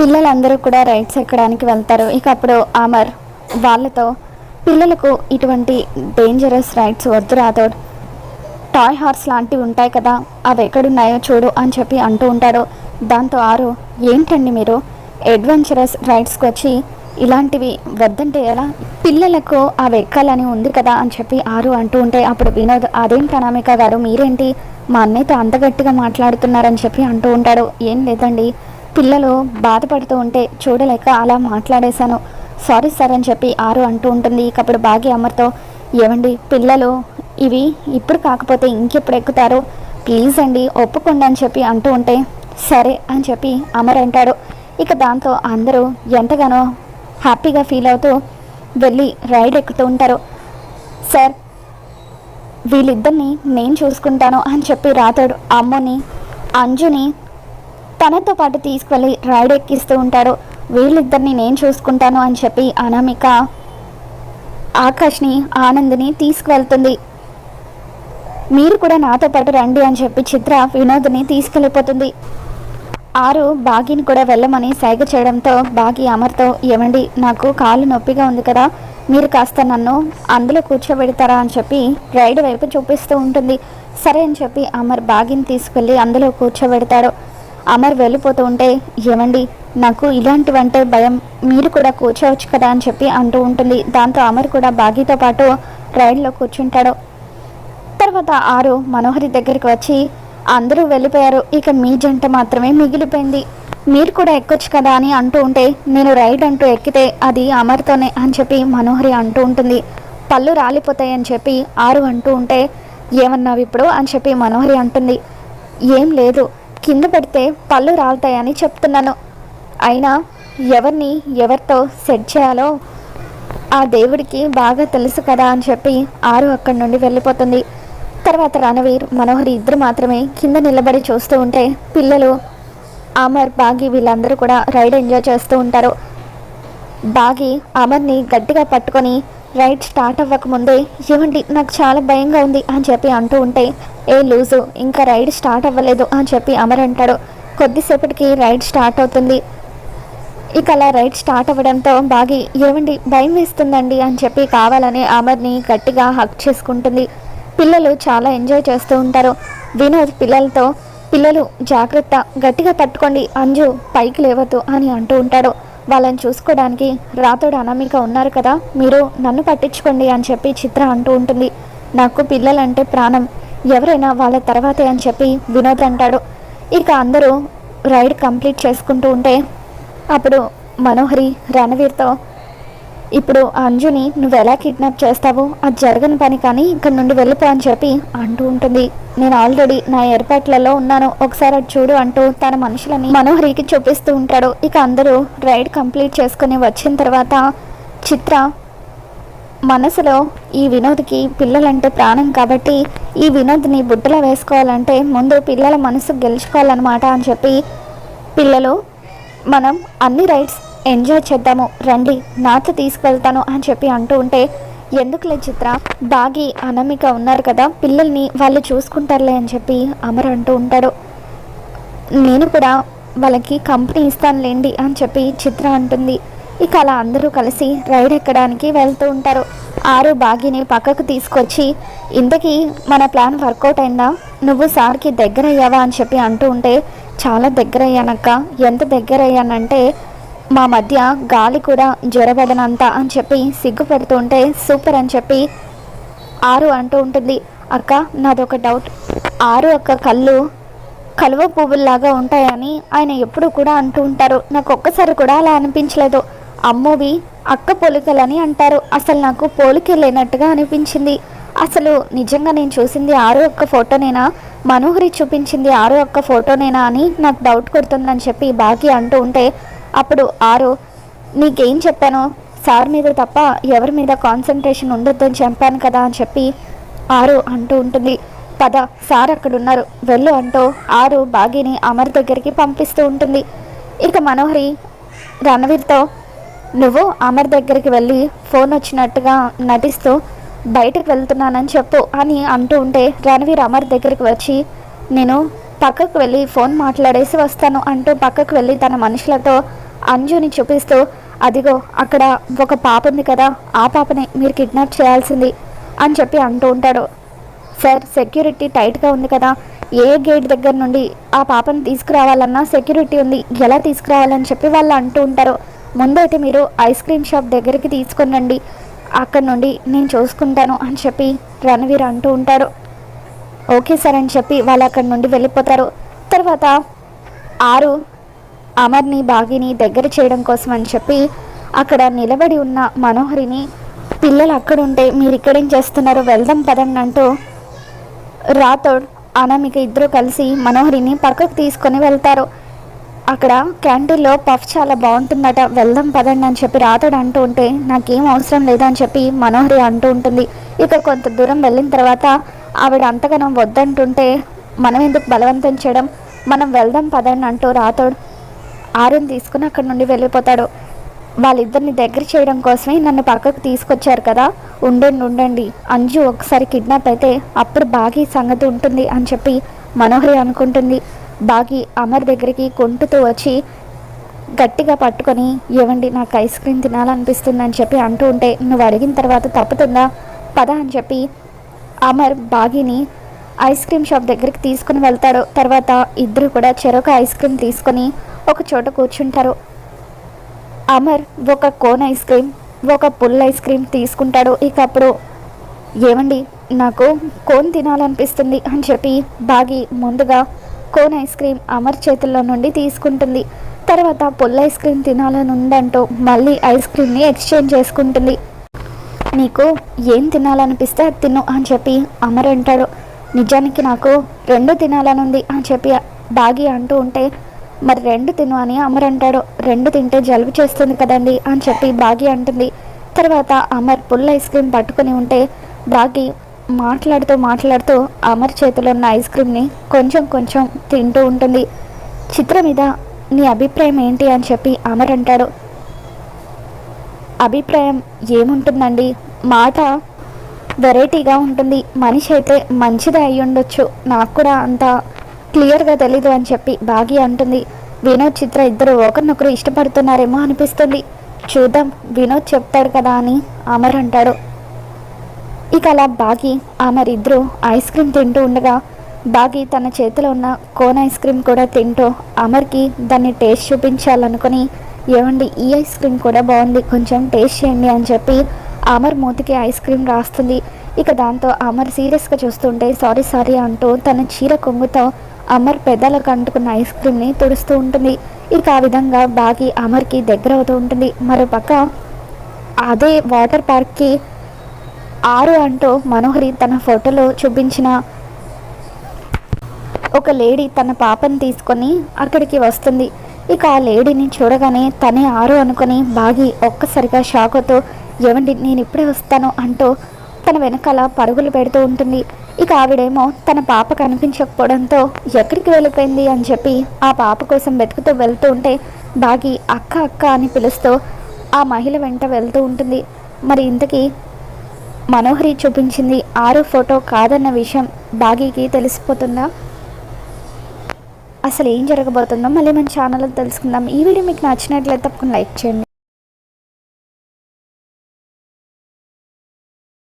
పిల్లలందరూ కూడా రైడ్స్ ఎక్కడానికి వెళ్తారు. ఇక అప్పుడు అమర్ వాళ్ళతో పిల్లలకు ఇటువంటి డేంజరస్ రైడ్స్ వద్దు రాథోడ్. టాయ్ హార్స్ లాంటివి ఉంటాయి కదా అవి ఎక్కడున్నాయో చూడు అని చెప్పి అంటూ ఉంటాడు. దాంతో ఆరు ఏంటండి మీరు? అడ్వెంచరస్ రైడ్స్కి వచ్చి ఇలాంటివి వద్దంటే ఎలా? పిల్లలకు అవి ఎక్కాలని ఉంది కదా అని చెప్పి ఆరు అంటూ ఉంటే అప్పుడు వినోద్ అదేం ప్రణామిక గారు మీరేంటి? మా అన్నయ్యతో అంత గట్టిగా మాట్లాడుతున్నారని చెప్పి అంటూ ఉంటాడు. ఏం లేదండి. పిల్లలు బాధపడుతూ ఉంటే చూడలేక అలా మాట్లాడేశాను. సారీ సార్ అని చెప్పి ఆరు అంటూ ఉంటుంది. ఇకప్పుడు బాగి అమర్తో ఏమండి పిల్లలు ఇవి ఇప్పుడు కాకపోతే ఇంకెప్పుడు ఎక్కుతారు? ప్లీజ్ అండి ఒప్పుకోండి అని చెప్పి అంటూ ఉంటే సరే అని చెప్పి అమర్ అంటాడు. ఇక దాంతో అందరూ ఎంతగానో హ్యాపీగా ఫీల్ అవుతూ వెళ్ళి రైడ్ ఎక్కుతూ ఉంటారు. సార్ వీళ్ళిద్దరిని నేను చూసుకుంటాను అని చెప్పి రాతాడు అమ్మని అంజుని తనతో పాటు తీసుకువెళ్ళి రైడ్ ఎక్కిస్తూ ఉంటాడు. వీళ్ళిద్దరిని నేను చూసుకుంటాను అని చెప్పి అనామిక ఆకాష్ని ఆనంద్ని తీసుకువెళ్తుంది. మీరు కూడా నాతో పాటు రండి అని చెప్పి చిత్ర వినోద్ని తీసుకెళ్ళిపోతుంది. ఆరు బాగిని కూడా వెళ్ళమని సైగ చేయడంతో బాగి అమర్తో ఏమండి నాకు కాలు నొప్పిగా ఉంది కదా మీరు కాస్త నన్ను అందులో కూర్చోబెడతారా అని చెప్పి రైడ్ వైపు చూపిస్తూ ఉంటుంది. సరే అని చెప్పి అమర్ బాగిని తీసుకెళ్ళి అందులో కూర్చోబెడతాడు. అమర్ వెళ్ళిపోతూ ఉంటే ఏమండి నాకు ఇలాంటివంటే భయం. మీరు కూడా కూర్చోవచ్చు కదా అని చెప్పి అంటూ ఉంటుంది. దాంతో అమర్ కూడా బాగీతో పాటు రైడ్లో కూర్చుంటాడు. తర్వాత ఆరు మనోహరి దగ్గరికి వచ్చి అందరూ వెళ్ళిపోయారు. ఇక మీ జంట మాత్రమే మిగిలిపోయింది. మీరు కూడా ఎక్కొచ్చు కదా అని అంటూ ఉంటే నేను రైడ్ అంటూ ఎక్కితే అది అమర్తోనే అని చెప్పి మనోహరి అంటూ ఉంటుంది. పళ్ళు రాలిపోతాయి అని చెప్పి ఆరు అంటూ ఉంటే ఏమన్నావు ఇప్పుడు? అని చెప్పి మనోహరి అంటుంది. ఏం లేదు. కింద పెడితే పళ్ళు రాలుతాయని చెప్తున్నాను. అయినా ఎవరిని ఎవరితో సెట్ చేయాలో ఆ దేవుడికి బాగా తెలుసు కదా అని చెప్పి ఆరు అక్కడి నుండి వెళ్ళిపోతుంది. తర్వాత రణవీర్ మనోహరి ఇద్దరు మాత్రమే కింద నిలబడి చూస్తూ ఉంటే పిల్లలు అమర్ బాగి వీళ్ళందరూ కూడా రైడ్ ఎంజాయ్ చేస్తూ ఉంటారు. బాగి అమర్ని గట్టిగా పట్టుకొని రైడ్ స్టార్ట్ అవ్వకముందే ఏమండి నాకు చాలా భయంగా ఉంది అని చెప్పి అంటూ ఉంటే ఏ లూజు ఇంకా రైడ్ స్టార్ట్ అవ్వలేదు అని చెప్పి అమర్ అంటాడు. కొద్దిసేపటికి రైడ్ స్టార్ట్ అవుతుంది. ఇక అలా రైడ్ స్టార్ట్ అవ్వడంతో బాగి ఏమండి భయం వేస్తుందండి అని చెప్పి కావాలని అమర్ని గట్టిగా హక్ చేసుకుంటుంది. పిల్లలు చాలా ఎంజాయ్ చేస్తూ ఉంటారు. వినోద్ పిల్లలతో పిల్లలు జాగ్రత్త గట్టిగా పట్టుకోండి అంజు పైకి లేవద్దు అని అంటూ ఉంటాడు. వాళ్ళని చూసుకోవడానికి రాతోడు అనామిక ఉన్నారు కదా మీరు నన్ను పట్టించుకోండి అని చెప్పి చిత్ర అంటూ ఉంటుంది. నాకు పిల్లలంటే ప్రాణం. ఎవరైనా వాళ్ళ తర్వాతే అని చెప్పి వినోద్ అంటాడు. ఇక అందరూ రైడ్ కంప్లీట్ చేసుకుంటూ ఉంటే అప్పుడు మనోహరి రణవీర్తో ఇప్పుడు అంజుని నువ్వు ఎలా కిడ్నాప్ చేస్తావు? అది జరగని పని కానీ ఇక్కడ నుండి వెళ్ళిపో అని చెప్పి అంటూ ఉంటుంది. నేను ఆల్రెడీ నా ఏర్పాట్లలో ఉన్నాను. ఒకసారి అది చూడు అంటూ తన మనుషులని మనోహరికి చూపిస్తూ ఉంటాడు. ఇక అందరూ రైడ్ కంప్లీట్ చేసుకుని వచ్చిన తర్వాత చిత్ర మనసులో ఈ వినోద్కి పిల్లలంటే ప్రాణం కాబట్టి ఈ వినోద్ని బుట్టలో వేసుకోవాలంటే ముందు పిల్లల మనసు గెలుచుకోవాలన్నమాట అని చెప్పి పిల్లలు మనం అన్ని రైడ్స్ ఎంజాయ్ చేద్దాము. రండి నాతో తీసుకెళ్తాను అని చెప్పి అంటూ ఉంటే ఎందుకులే చిత్ర? బాగి అనమిక ఉన్నారు కదా పిల్లల్ని వాళ్ళు చూసుకుంటారులే అని చెప్పి అమర్ అంటూ ఉంటాడు. నేను కూడా వాళ్ళకి కంపెనీ ఇస్తానులేండి అని చెప్పి చిత్ర అంటుంది. ఇక అలా అందరూ కలిసి రైడ్ ఎక్కడానికి వెళ్తూ ఉంటారు. ఆరు బాగిని పక్కకు తీసుకొచ్చి ఇంతకీ మన ప్లాన్ వర్కౌట్ అయిందా? నువ్వు సార్కి దగ్గర అయ్యావా అని చెప్పి అంటూ ఉంటే చాలా దగ్గర అయ్యానక్క ఎంత దగ్గర అయ్యానంటే మా మధ్య గాలి కూడా జ్వరబడనంత అని చెప్పి సిగ్గుపడుతుంటే సూపర్ అని చెప్పి ఆరు అంటూ ఉంటుంది. అక్క నాదొక డౌట్. ఆరు అక్క కళ్ళు కలువ పువ్వుల్లాగా ఉంటాయని ఆయన ఎప్పుడు కూడా అంటూ ఉంటారు. నాకు ఒక్కసారి కూడా అలా అనిపించలేదు. అమ్మోవి అక్క పోలికలని అంటారు. అసలు నాకు పోలికే లేనట్టుగా అనిపించింది. అసలు నిజంగా నేను చూసింది ఆరు ఒక్క ఫోటోనేనా? మనోహరి చూపించింది ఆరు ఒక్క ఫోటోనేనా అని నాకు డౌట్ కొడుతుందని చెప్పి బాకి అంటూ ఉంటే అప్పుడు ఆరు నీకేం చెప్పాను? సార్ మీద తప్ప ఎవరి మీద కాన్సన్ట్రేషన్ ఉండొద్దని చెప్పాను కదా అని చెప్పి ఆరు అంటూ ఉంటుంది. పద సార్ అక్కడ ఉన్నారు వెళ్ళు అంటూ ఆరు బాగిని అమర్ దగ్గరికి పంపిస్తూ ఉంటుంది. ఇక మనోహరి రణవీర్తో నువ్వు అమర్ దగ్గరికి వెళ్ళి ఫోన్ వచ్చినట్టుగా నటిస్తూ బయటకు వెళ్తున్నానని చెప్పు అని అంటూ ఉంటే రణవీర్ అమర్ దగ్గరికి వచ్చి నేను పక్కకు వెళ్ళి ఫోన్ మాట్లాడేసి వస్తాను అంటూ పక్కకు వెళ్ళి తన మనుషులతో అంజుని చూపిస్తూ అదిగో అక్కడ ఒక పాప ఉంది కదా ఆ పాపనే మీరు కిడ్నాప్ చేయాల్సింది అని చెప్పి అంటూ ఉంటాడు. సార్ సెక్యూరిటీ టైట్గా ఉంది కదా ఏ గేట్ దగ్గర నుండి ఆ పాపను తీసుకురావాలన్నా సెక్యూరిటీ ఉంది ఎలా తీసుకురావాలని చెప్పి వాళ్ళు అంటూ ఉంటారు. ముందైతే మీరు ఐస్ క్రీమ్ షాప్ దగ్గరికి తీసుకుని రండి అక్కడ నుండి నేను చూసుకుంటాను అని చెప్పి రణవీర్ అంటూ ఉంటారు ఓకే సార్ అని చెప్పి వాళ్ళు అక్కడ నుండి వెళ్ళిపోతారు. తర్వాత ఆరు అమర్ని బాగిని దగ్గర చేయడం కోసం అని చెప్పి అక్కడ నిలబడి ఉన్న మనోహరిని పిల్లలు అక్కడ ఉంటే మీరు ఇక్కడేం చేస్తున్నారు వెళ్దాం పదండి అంటూ రాథోడ్ అనామిక ఇద్దరు కలిసి మనోహరిని పక్కకు తీసుకొని వెళ్తారు. అక్కడ క్యాంటీన్లో పఫ్ చాలా బాగుంటుందట వెళ్దాం పదండి అని చెప్పి రాథోడ్ అంటూ ఉంటే నాకేం అవసరం లేదని చెప్పి మనోహరి అంటూ ఉంటుంది. ఇక కొంత దూరం వెళ్ళిన తర్వాత ఆవిడ అంతగానం వద్దంటుంటే మనం ఎందుకు బలవంతం చేయడం? మనం వెళ్దాం పదండి అంటూ రాథోడ్ ఆరుని తీసుకుని అక్కడి నుండి వెళ్ళిపోతాడు. వాళ్ళిద్దరిని దగ్గర చేయడం కోసమే నన్ను పక్కకు తీసుకొచ్చారు కదా. ఉండండి ఉండండి. అంజు ఒకసారి కిడ్నాప్ అయితే అప్పుడు బాగి సంగతి ఉంటుంది అని చెప్పి మనోహరి అనుకుంటుంది. బాగి అమర్ దగ్గరికి కొంటుతూ వచ్చి గట్టిగా పట్టుకొని ఏవండి నాకు ఐస్ క్రీమ్ తినాలనిపిస్తుంది అని చెప్పి అంటూ ఉంటే నువ్వు అడిగిన తర్వాత తప్పుతుందా? పద అని చెప్పి అమర్ బాగిని ఐస్ క్రీమ్ షాప్ దగ్గరికి తీసుకుని వెళ్తాడు. తర్వాత ఇద్దరు కూడా చెరొక ఐస్ క్రీమ్ తీసుకొని ఒక చోట కూర్చుంటారు. అమర్ ఒక కోన్ ఐస్ క్రీమ్ ఒక పుల్ ఐస్ క్రీమ్ తీసుకుంటాడు. ఇక అప్పుడు ఏమండి నాకు కోన్ తినాలనిపిస్తుంది అని చెప్పి బాగి ముందుగా కోన్ ఐస్ క్రీమ్ అమర్ చేతుల్లో నుండి తీసుకుంటుంది. తర్వాత పుల్ ఐస్ క్రీమ్ తినాలని ఉందంటూ మళ్ళీ ఐస్ క్రీమ్ని ఎక్స్చేంజ్ చేసుకుంటుంది. నీకు ఏం తినాలనిపిస్తే అది తిను అని చెప్పి అమర్ అంటాడు. నిజానికి నాకు రెండు తినాలని ఉంది అని చెప్పి బాగి అంటూ ఉంటే మరి రెండు తిను అని అమర్ అంటాడు. రెండు తింటే జలుబు చేస్తుంది కదండి అని చెప్పి బాగి అంటుంది. తర్వాత అమర్ పుల్ ఐస్ క్రీమ్ పట్టుకొని ఉంటే బాగి మాట్లాడుతూ మాట్లాడుతూ అమర్ చేతిలో ఉన్న ఐస్ క్రీమ్ని కొంచెం కొంచెం తింటూ ఉంటుంది. చిత్ర మీద నీ అభిప్రాయం ఏంటి అని చెప్పి అమర్ అంటాడు. అభిప్రాయం ఏముంటుందండి? మాట వెరైటీగా ఉంటుంది. మనిషి అయితే మంచిదే అయి ఉండొచ్చు నాకు కూడా అంత క్లియర్గా తెలీదు అని చెప్పి బాగి అంటుంది. వినోద్ చిత్ర ఇద్దరు ఒకరినొకరు ఇష్టపడుతున్నారేమో అనిపిస్తుంది. చూద్దాం వినోద్ చెప్తాడు కదా అని అమర్ అంటాడు. ఇక అలా బాగి అమర్ ఇద్దరు ఐస్ క్రీమ్ తింటూ ఉండగా బాగి తన చేతిలో ఉన్న కోన్ ఐస్ క్రీమ్ కూడా తింటూ అమర్కి దాన్ని టేస్ట్ చూపించాలనుకుని ఏమండి ఈ ఐస్ క్రీమ్ కూడా బాగుంది కొంచెం టేస్ట్ చేయండి అని చెప్పి అమర్ మూతికి ఐస్ క్రీమ్ రాస్తుంది. ఇక దాంతో అమర్ సీరియస్గా చూస్తుంటే సారీ సారీ అంటూ తన చీర కొంగుతో అమర్ పెద్దలకు అంటుకున్న ఐస్ క్రీమ్ని తుడుస్తూ ఉంటుంది. ఇక ఆ విధంగా బాగి అమర్కి దగ్గర అవుతూ ఉంటుంది. మరోపక్క అదే వాటర్ పార్క్కి ఆరు అంటూ మనోహరి తన ఫోటోలో చూపించిన ఒక లేడీ తన పాపని తీసుకొని అక్కడికి వస్తుంది. ఇక ఆ లేడీని చూడగానే తనే ఆరు అనుకొని బాగి ఒక్కసారిగా షాకుతో ఏమండి నేను ఇప్పుడే వస్తాను అంటూ తన వెనకాల పరుగులు పెడుతూ ఉంటుంది. ఇక ఆవిడేమో తన పాప కనిపించకపోవడంతో ఎక్కడికి వెళ్ళిపోయింది అని చెప్పి ఆ పాప కోసం వెతుకుతూ వెళ్తూ ఉంటే బాగి అక్క అక్క అని పిలుస్తూ ఆ మహిళ వెంట వెళ్తూ ఉంటుంది. మరి ఇంతకీ మనోహరి చూపించింది ఆరు ఫోటో కాదన్న విషయం బాగీకి తెలిసిపోతుందా? అసలు ఏం జరగబోతుందో మళ్ళీ మన ఛానల్లో తెలుసుకుందాం. ఈ వీడియో మీకు నచ్చినట్లయితే తప్పకుండా లైక్ చేయండి.